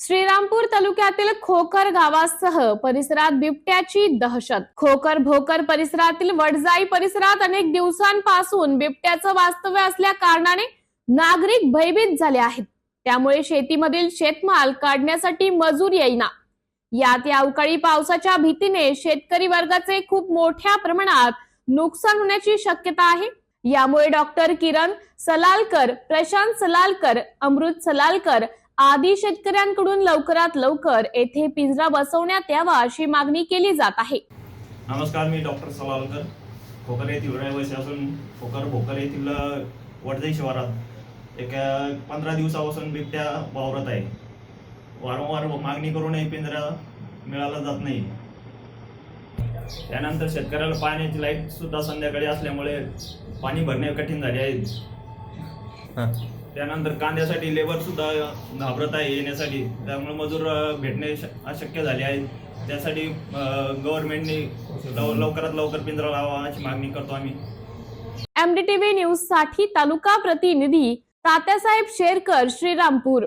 श्रीरामपूर तालुक्यातील खोकर गावासह परिसरात बिबट्याची दहशत. खोकर भोकर परिसरातील वडजाई परिसरात अनेक दिवसांपासून बिबट्याचं वास्तव्य असल्या कारणाने नागरिक भयभीत झाले आहेत. त्यामुळे शेतीमधील शेतमाल काढण्यासाठी मजूर येईना. यात या अवकाळी पावसाच्या भीतीने शेतकरी वर्गाचे खूप मोठ्या प्रमाणात नुकसान होण्याची शक्यता आहे. यामुळे डॉक्टर किरण सलालकर प्रशांत सलालकर अमृत सलालकर आदी शेतकऱ्यांकडून लवकरात लवकर येथे पिंजरा बसवण्यात यावा अशी मागणी केली जात आहे. नमस्कार मी डॉक्टर सलालकर खोकर येथील रहिवासी असून खोकर भोकर येथील वडजाई शिवारात एक पंधरा दिवसापासून बिबट्या वावरत आहे. वारंवार मागणी करूनही पिंजरा मिळाला जात नाही. त्यानंतर शेतकऱ्याला पाण्याची लाइट सुद्धा संध्याकाळी असल्यामुळे पाणी भरणे कठीण झाले आहे. त्यानंतर कांद्यासाठी लेबर सुद्धा घाबरत आहे येण्यासाठी. त्यामुळे मजूर भेटणे अशक्य झाले आहे. त्यासाठी गव्हर्नमेंटने लवकरात लवकर पिंजरा लावा अशी मागणी करतो आम्ही. एमडीटीव्ही न्यूजसाठी तालुका प्रतिनिधी तात्यासाहेब शेरकर श्रीरामपूर.